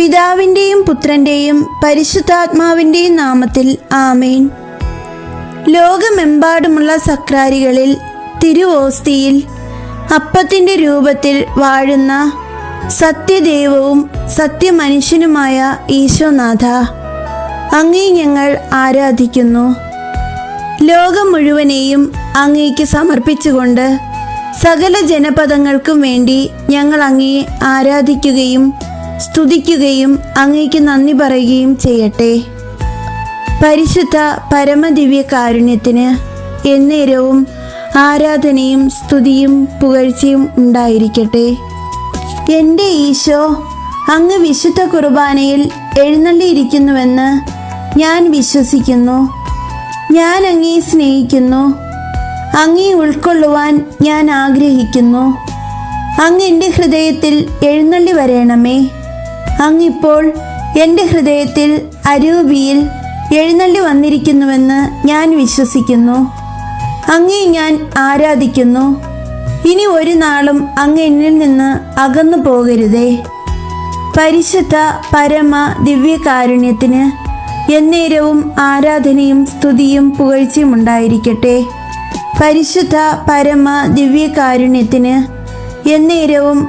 പിതാവിന്റെയും പുത്രന്റെയും പരിശുദ്ധാത്മാവിന്റെയും നാമത്തിൽ ആമേൻ. ലോകമെമ്പാടുമുള്ള സക്രാരികളിൽ തിരുവോസ്തിയിൽ അപ്പത്തിന്റെ രൂപത്തിൽ വാഴുന്ന സത്യദൈവവും സത്യമനുഷ്യനുമായ ഈശോനാഥ അങ്ങേ ഞങ്ങൾ ആരാധിക്കുന്നു. ലോകം മുഴുവനെയും അങ്ങേക്ക് സമർപ്പിച്ചുകൊണ്ട് സകല ജനപദങ്ങൾക്കും വേണ്ടി ഞങ്ങൾ അങ്ങയെ ആരാധിക്കുകയും സ്തുതിക്കുകയും അങ്ങേക്ക് നന്ദി പറയുകയും ചെയ്യട്ടെ. പരിശുദ്ധ പരമദിവ്യ കാരുണ്യത്തിന് എന്നേരവും ആരാധനയും സ്തുതിയും പുകഴ്ചയും ഉണ്ടായിരിക്കട്ടെ. എന്റെ ഈശോ അങ്ങ് വിശുദ്ധ കുർബാനയിൽ എഴുന്നള്ളിയിരിക്കുന്നുവെന്ന് ഞാൻ വിശ്വസിക്കുന്നു. ഞാൻ അങ്ങേ സ്നേഹിക്കുന്നു. അങ്ങേ ഉൾക്കൊള്ളുവാൻ ഞാൻ ആഗ്രഹിക്കുന്നു. അങ്ങ് എന്റെ ഹൃദയത്തിൽ എഴുന്നള്ളി വരേണമേ. അങ്ങിപ്പോൾ എന്റെ ഹൃദയത്തിൽ അരൂപിയിൽ എഴുന്നള്ളി വന്നിരിക്കുന്നുവെന്ന് ഞാൻ വിശ്വസിക്കുന്നു. അങ്ങേ ഞാൻ ആരാധിക്കുന്നു. ഇനി ഒരു നാളും അങ്ങ് എന്നിൽ നിന്ന് അകന്നു പോകരുതേ. പരിശുദ്ധ പരമ ദിവ്യകാരുണ്യത്തിന് എന്നേരവും ആരാധനയും സ്തുതിയും പുകഴ്ചയും ഉണ്ടായിരിക്കട്ടെ. പരിശുദ്ധ പരമ ദിവ്യകാരുണ്യത്തിന് എന്നേരവും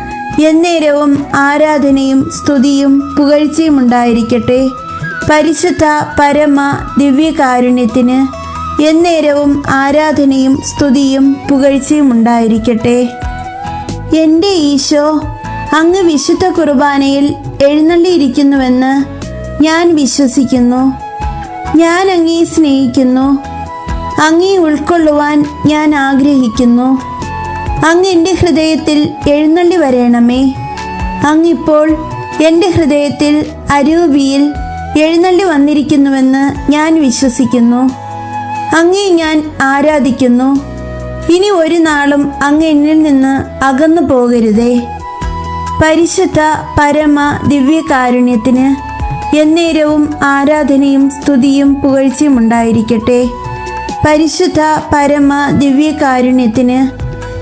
എന്നേരവും ആരാധനയും സ്തുതിയും പുകഴ്ചയും ഉണ്ടായിരിക്കട്ടെ. പരിശുദ്ധ പരമ ദിവ്യകാരുണ്യത്തിന് എന്നേരവും ആരാധനയും സ്തുതിയും പുകഴ്ചയും ഉണ്ടായിരിക്കട്ടെ. എന്റെ ഈശോ അങ്ങ് വിശുദ്ധ കുർബാനയിൽ എഴുന്നള്ളിയിരിക്കുന്നുവെന്ന് ഞാൻ വിശ്വസിക്കുന്നു. ഞാൻ അങ്ങേ സ്നേഹിക്കുന്നു. അങ്ങേ ഉൾക്കൊള്ളുവാൻ ഞാൻ ആഗ്രഹിക്കുന്നു. അങ്ങ് എന്റെ ഹൃദയത്തിൽ എഴുന്നള്ളി വരേണമേ. അങ്ങിപ്പോൾ എന്റെ ഹൃദയത്തിൽ അരൂപിയിൽ എഴുന്നള്ളി വന്നിരിക്കുന്നുവെന്ന് ഞാൻ വിശ്വസിക്കുന്നു. അങ്ങേ ഞാൻ ആരാധിക്കുന്നു. ഇനി ഒരു നാളും അങ്ങ് എന്നിൽ നിന്ന് അകന്നു പോകരുതേ. പരിശുദ്ധ പരമ ദിവ്യകാരുണ്യത്തിന് എന്നേരവും ആരാധനയും സ്തുതിയും പുകഴ്ചയും ഉണ്ടായിരിക്കട്ടെ. പരിശുദ്ധ പരമ ദിവ്യകാരുണ്യത്തിന്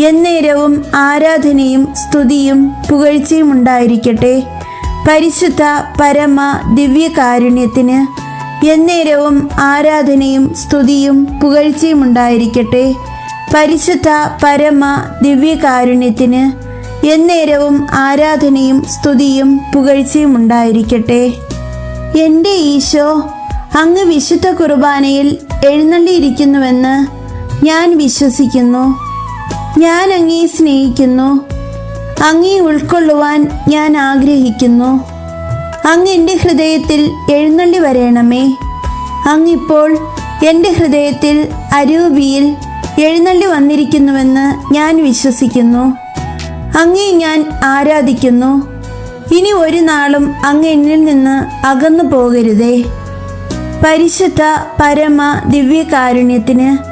എന്നേരവും ആരാധനയും സ്തുതിയും പുകഴ്ചയും ഉണ്ടായിരിക്കട്ടെ. പരിശുദ്ധ പരമ ദിവ്യകാരുണ്യത്തിന് എന്നേരവും ആരാധനയും സ്തുതിയും പുകഴ്ചയും ഉണ്ടായിരിക്കട്ടെ. പരിശുദ്ധ പരമ ദിവ്യകാരുണ്യത്തിന് എന്നേരവും ആരാധനയും സ്തുതിയും പുകഴ്ചയും ഉണ്ടായിരിക്കട്ടെ. എന്റെ ഈശോ അങ്ങ് വിശുദ്ധ കുർബാനയിൽ എഴുന്നള്ളിയിരിക്കുന്നുവെന്ന് ഞാൻ വിശ്വസിക്കുന്നു. ഞാൻ അങ്ങേ സ്നേഹിക്കുന്നു. അങ്ങേ ഉൾക്കൊള്ളുവാൻ ഞാൻ ആഗ്രഹിക്കുന്നു. അങ്ങ് എന്റെ ഹൃദയത്തിൽ എഴുന്നള്ളി വരേണമേ. അങ്ങിപ്പോൾ എന്റെ ഹൃദയത്തിൽ അരൂപിയിൽ എഴുന്നള്ളി വന്നിരിക്കുന്നുവെന്ന് ഞാൻ വിശ്വസിക്കുന്നു. അങ്ങേ ഞാൻ ആരാധിക്കുന്നു. ഇനി ഒരു നാളും അങ്ങ് എന്നിൽ നിന്ന് അകന്നു പോകരുതേ പരിശുദ്ധ പരമ ദിവ്യകാരുണ്യത്തിന്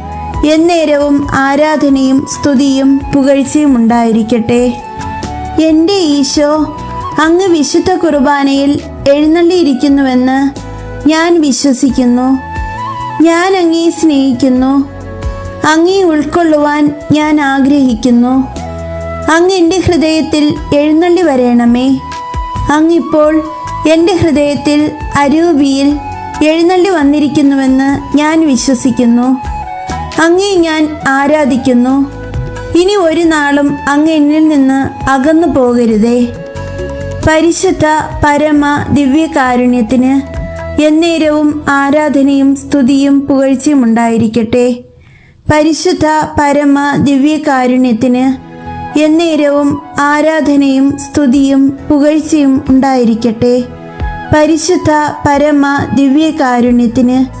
എന്നേരവും ആരാധനയും സ്തുതിയും പുകഴ്ചയും ഉണ്ടായിരിക്കട്ടെ. എന്റെ ഈശോ അങ്ങ് വിശുദ്ധ കുർബാനയിൽ എഴുന്നള്ളിയിരിക്കുന്നുവെന്ന് ഞാൻ വിശ്വസിക്കുന്നു. ഞാൻ അങ്ങേ സ്നേഹിക്കുന്നു. അങ്ങേ ഉൾക്കൊള്ളുവാൻ ഞാൻ ആഗ്രഹിക്കുന്നു. അങ്ങ് എന്റെ ഹൃദയത്തിൽ എഴുന്നള്ളി വരേണമേ. അങ്ങിപ്പോൾ എന്റെ ഹൃദയത്തിൽ അരൂപിയിൽ എഴുന്നള്ളി വന്നിരിക്കുന്നുവെന്ന് ഞാൻ വിശ്വസിക്കുന്നു. അങ്ങേ ഞാൻ ആരാധിക്കുന്നു. ഇനി ഒരു നാളും അങ്ങ് എന്നിൽ നിന്ന് അകന്നു പോകരുതേ. പരിശുദ്ധ പരമ ദിവ്യകാരുണ്യത്തിന് എന്നേരവും ആരാധനയും സ്തുതിയും പുകഴ്ചയും ഉണ്ടായിരിക്കട്ടെ. പരിശുദ്ധ പരമ ദിവ്യകാരുണ്യത്തിന് എന്നേരവും ആരാധനയും സ്തുതിയും പുകഴ്ചയും ഉണ്ടായിരിക്കട്ടെ. പരിശുദ്ധ പരമ ദിവ്യകാരുണ്യത്തിന്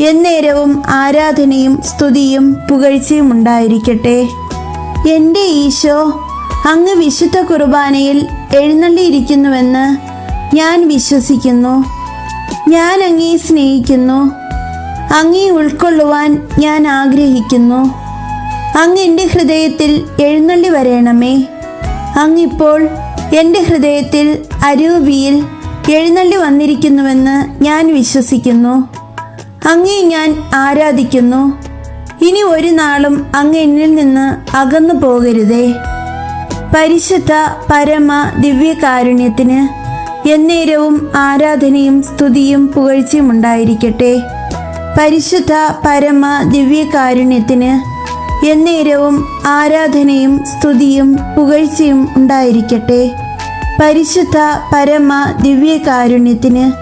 എന്നേരവും ആരാധനയും സ്തുതിയും പുകഴ്ചയും ഉണ്ടായിരിക്കട്ടെ. എന്റെ ഈശോ അങ്ങ് വിശുദ്ധ കുർബാനയിൽ എഴുന്നള്ളിയിരിക്കുന്നുവെന്ന് ഞാൻ വിശ്വസിക്കുന്നു. ഞാൻ അങ്ങേ സ്നേഹിക്കുന്നു. അങ്ങേ ഉൾക്കൊള്ളുവാൻ ഞാൻ ആഗ്രഹിക്കുന്നു. അങ്ങ് എന്റെ ഹൃദയത്തിൽ എഴുന്നള്ളി വരേണമേ. അങ്ങിപ്പോൾ എന്റെ ഹൃദയത്തിൽ അരൂപിയിൽ എഴുന്നള്ളി വന്നിരിക്കുന്നുവെന്ന് ഞാൻ വിശ്വസിക്കുന്നു. അങ്ങേ ഞാൻ ആരാധിക്കുന്നു. ഇനി ഒരു നാളും അങ്ങ് എന്നിൽ നിന്ന് അകന്നു പോകരുതേ. പരിശുദ്ധ പരമ ദിവ്യകാരുണ്യത്തിന് എന്നേരവും ആരാധനയും സ്തുതിയും പുകഴ്ചയും ഉണ്ടായിരിക്കട്ടെ. പരിശുദ്ധ പരമ ദിവ്യകാരുണ്യത്തിന് എന്നേരവും ആരാധനയും സ്തുതിയും പുകഴ്ചയും ഉണ്ടായിരിക്കട്ടെ. പരിശുദ്ധ പരമ ദിവ്യകാരുണ്യത്തിന്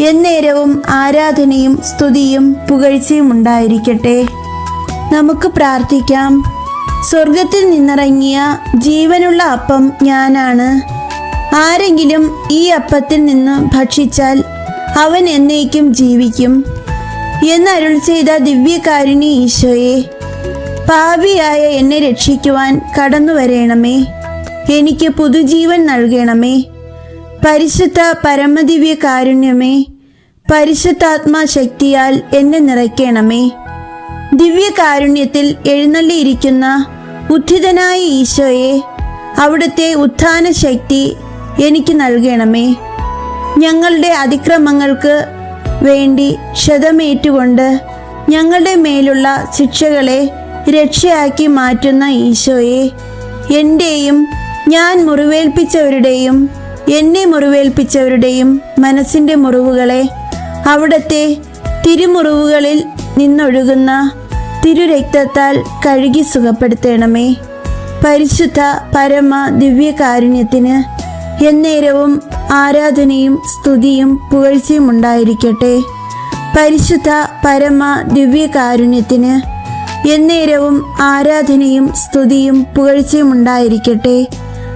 എന്നേരവും ആരാധനയും സ്തുതിയും പുകഴ്ചയും ഉണ്ടായിരിക്കട്ടെ. നമുക്ക് പ്രാർത്ഥിക്കാം. സ്വർഗത്തിൽ നിന്നിറങ്ങിയ ജീവനുള്ള അപ്പം ഞാനാണ്. ആരെങ്കിലും ഈ അപ്പത്തിൽ നിന്ന് ഭക്ഷിച്ചാൽ അവൻ എന്നേക്കും ജീവിക്കും. എന്നരുൾ ചെയ്ത ദിവ്യകാരുണി ഈശോയെ പാപിയായ എന്നെ രക്ഷിക്കുവാൻ കടന്നു വരേണമേ എനിക്ക് പുതുജീവൻ നൽകണമേ. പരിശുദ്ധ പരമദിവ്യ കാരുണ്യമേ പരിശുദ്ധാത്മാ ശക്തിയാൽ എന്നെ നിറയ്ക്കണമേ. ദിവ്യകാരുണ്യത്തിൽ എഴുന്നള്ളിയിരിക്കുന്ന ഉദ്ധിതനായ ഈശോയെ അവിടുത്തെ ഉത്ഥാന ശക്തി എനിക്ക് നൽകണമേ. ഞങ്ങളുടെ അതിക്രമങ്ങൾക്ക് വേണ്ടി ക്ഷതമേറ്റുകൊണ്ട് ഞങ്ങളുടെ മേലുള്ള ശിക്ഷകളെ രക്ഷയാക്കി മാറ്റുന്ന ഈശോയെ എന്റെയും ഞാൻ മുറിവേൽപ്പിച്ചവരുടെയും എന്നെ മുറിവേൽപ്പിച്ചവരുടെയും മനസ്സിന്റെ മുറിവുകളെ അവിടുത്തെ തിരുമുറിവുകളിൽ നിന്നൊഴുകുന്ന തിരുരക്തത്താൽ കഴുകി സുഖപ്പെടുത്തണമേ. പരിശുദ്ധ പരമ ദിവ്യകാരുണ്യത്തിന് എന്നേരവും ആരാധനയും സ്തുതിയും പുകഴ്ചയും ഉണ്ടായിരിക്കട്ടെ. പരിശുദ്ധ പരമ ദിവ്യകാരുണ്യത്തിന് എന്നേരവും ആരാധനയും സ്തുതിയും പുകഴ്ചയും ഉണ്ടായിരിക്കട്ടെ.